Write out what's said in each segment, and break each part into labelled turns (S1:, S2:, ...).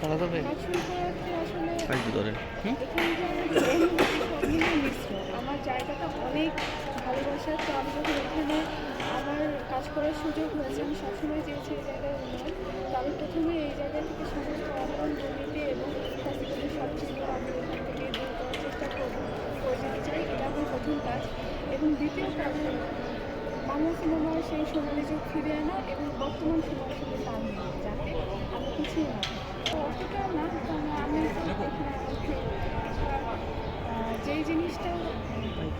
S1: দাঁড়া যাবে
S2: মিশ্র আমার জায়গাটা অনেক ভালোবাসার তো আমি যখন এখানে আমার কাজ করার সুযোগ হয়েছে আমি সবসময় চেয়েছি এই জায়গায় উন্নয়ন। তো আমি প্রথমে এই জায়গা থেকে সমস্ত অনলাইন দুর্নীতি এবং ফ্যাসিলিটি সব ছিল আমি এখান থেকে দূর করার চেষ্টা করব করে যেতে চাই। এটা আমার প্রথম কাজ। এবং দ্বিতীয় কাজ বাংলা সিনেমার সেই সোনালী যুগ ফিরে আনা এবং বর্তমান সময়ের সাথে তাল মিলিয়ে যাতে আমি কিছুই না। তো অতটা না আমি যেই জিনিসটা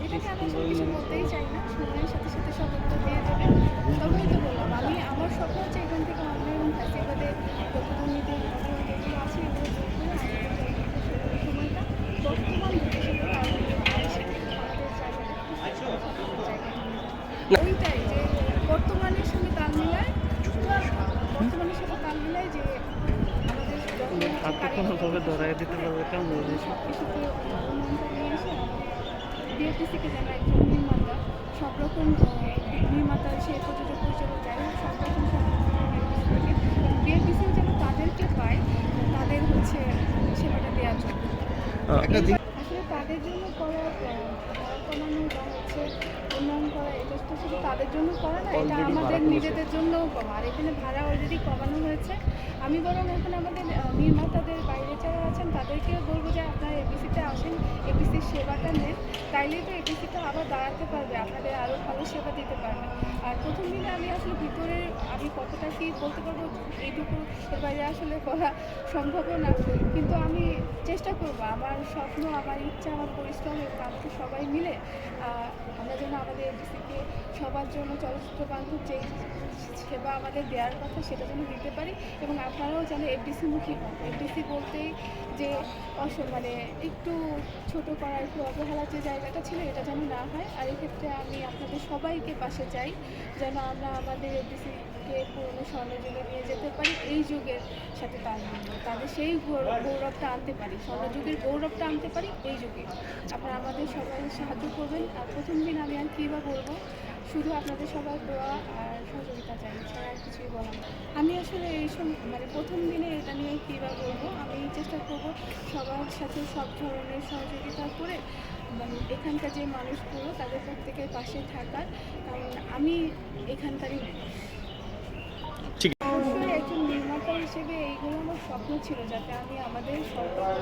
S2: এটাকে আমি সব কিছু বলতেই চাই না সময়ের সাথে সাথে সব উত্তর দিয়ে দেবে তবেই তো বললাম আমি আমার স্বপ্ন হচ্ছে এখান থেকে অনলাইন এবং ফ্যাসিবাদে যত দুর্নীতি ঘটনা যেগুলো আছে এগুলো দূর করে আমাদের এই সময়টা বর্তমান ভবিষ্যতে আমাদের এসে আমাদের জায়গাটা যে বর্তমানের সঙ্গে তাল মিলায় বর্তমানের সাথে তাল মিলায় যে আমাদের
S1: কোনোভাবে ধরাই দিতে পারবে কেমন
S2: বিএফটিসিকে যেন একজন নির্মাতা সব রকম নির্মাতা সে প্রযোজক পরিচালক যাই হোক সব রকম বিএফটিসিও যেন তাদেরকে পায় তাদের হচ্ছে সেবাটা দেওয়ার জন্য। আসলে তাদের জন্য করা কমানো বা হচ্ছে উন্নয়ন করা এটা তো শুধু তাদের জন্য করা না এটা আমাদের নিজেদের জন্যও কমা আর এখানে ভাড়া অলরেডি কমানো হয়েছে। আমি বরং এখন আমাদের নির্মাতাদের বাইরে যারা আছেন তাদেরকে বলব যে আপনারা এপিসিতে আসেন এপিসির সেবাটা নেন। তাইলেই তো এপিসিটা আবার দাঁড়াতে পারবে আপনাদের আরও ভালো সেবা দিতে পারবে। আর প্রথম দিনে আমি আসলে ভিতরে কতটা কি বলতে পারব, এইটুকু এর বাইরে আসলে করা সম্ভব না। কিন্তু আমি চেষ্টা করব, আমার স্বপ্ন, আমার ইচ্ছা, আমার পরিশ্রম এবং আমরা সবাই মিলে আমরা যেন আমাদের এফডিসিকে সবার জন্য চলচ্চিত্র বান্ধব যে সেবা আমাদের দেওয়ার কথা সেটা যেন দিতে পারি এবং আপনারাও যেন এফডিসি মুখী হন। এফডিসি বলতেই যে অস মানে একটু ছোট করা, একটু অবহেলার যে জায়গাটা ছিল এটা যেন না হয়। আর এক্ষেত্রে আমি আপনাদের সবাইকে পাশে চাই যেন আমরা আমাদের এফডিসিকে পুরনো স্বর্ণযুগে নিয়ে যেতে পারি, এই যুগের সাথে তাল মিলিয়ে। তাদের সেই গৌরবটা আনতে পারি, স্বর্ণযুগের গৌরবটা আনতে পারি, এই যুগে। আপনারা আমাদের সবাই সাহায্য করবেন। আর প্রথম দিন আমি আর কী বা বলব? শুধু আপনাদের সবার দোয়া আর সহযোগিতা চাই ছাড়া আর কিছুই বলার আমি আসলে এই সম- মানে প্রথম দিনে এটা নিয়ে কী বা বলব? আমি চেষ্টা করব সবার সাথে সব ধরনের সহযোগিতা করে মানে এখানকার যে মানুষগুলো, তাদের প্রত্যেকের পাশে থাকার। কারণ আমি এখানকারই মানুষ।
S1: ঠিক।
S2: হিসেবে এইগুলো আমার স্বপ্ন ছিল যাতে আমি আমাদের সরকার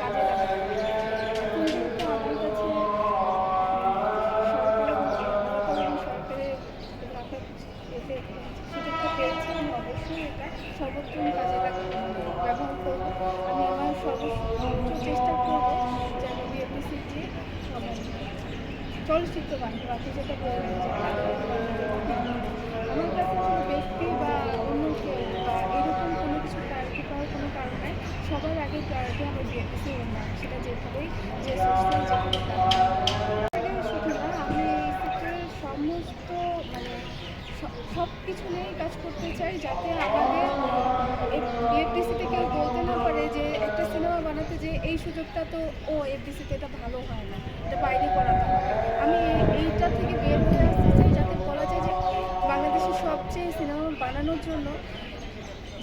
S2: কাজে লাগাতে সরকার এবং এবং সরকারের রাখার এতে সুযোগটা পেয়েছি আমি অবশ্যই এটা সর্বোত্তম কাজে লাগা ব্যবহার করব আমি আমার সর্বোচ্চ চেষ্টা করব যেন বিএপিসিকে চলচ্চিত্র বান্ধব আপনি যেটা আমার কাছে শুধু ব্যক্তি বা অন্য কেউ বা এরকম কোনো কিছু প্রায়োরিটি কোনো কারণ নাই সবার আগে প্রায়োরিটি আমার উন্নয়ন সেটা যেভাবেই যে আমি সমস্ত মানে সব কিছু নিয়েই কাজ করতে চাই যাতে আমাদের এফডিসিতে কেউ বলতে না পারে যে এই সুযোগটা তো, ও এফডিসিতে এটা ভালো হয় না, এটা বাইরে হবে আমি এইটা থেকে বের হয়ে আসতে চাই যাতে বলা যায় যে বাংলাদেশের সবচেয়ে সিনেমা বানানোর জন্য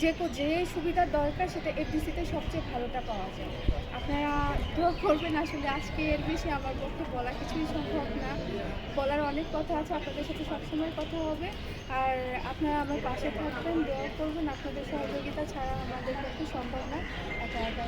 S2: যে যে সুবিধার দরকার সেটা এফডিসিতে সবচেয়ে ভালোটা পাওয়া যায়। আপনারা দোয়া করবেন আসলে আজকে এর বেশি আমার পক্ষে বলা কিছুই সম্ভব না। বলার অনেক কথা আছে, আপনাদের সাথে সবসময় কথা হবে। আর আপনারা আমার পাশে থাকবেন, দোয়া করবেন, আপনাদের সহযোগিতা ছাড়া আমাদের পক্ষে সম্ভব না। একা একা।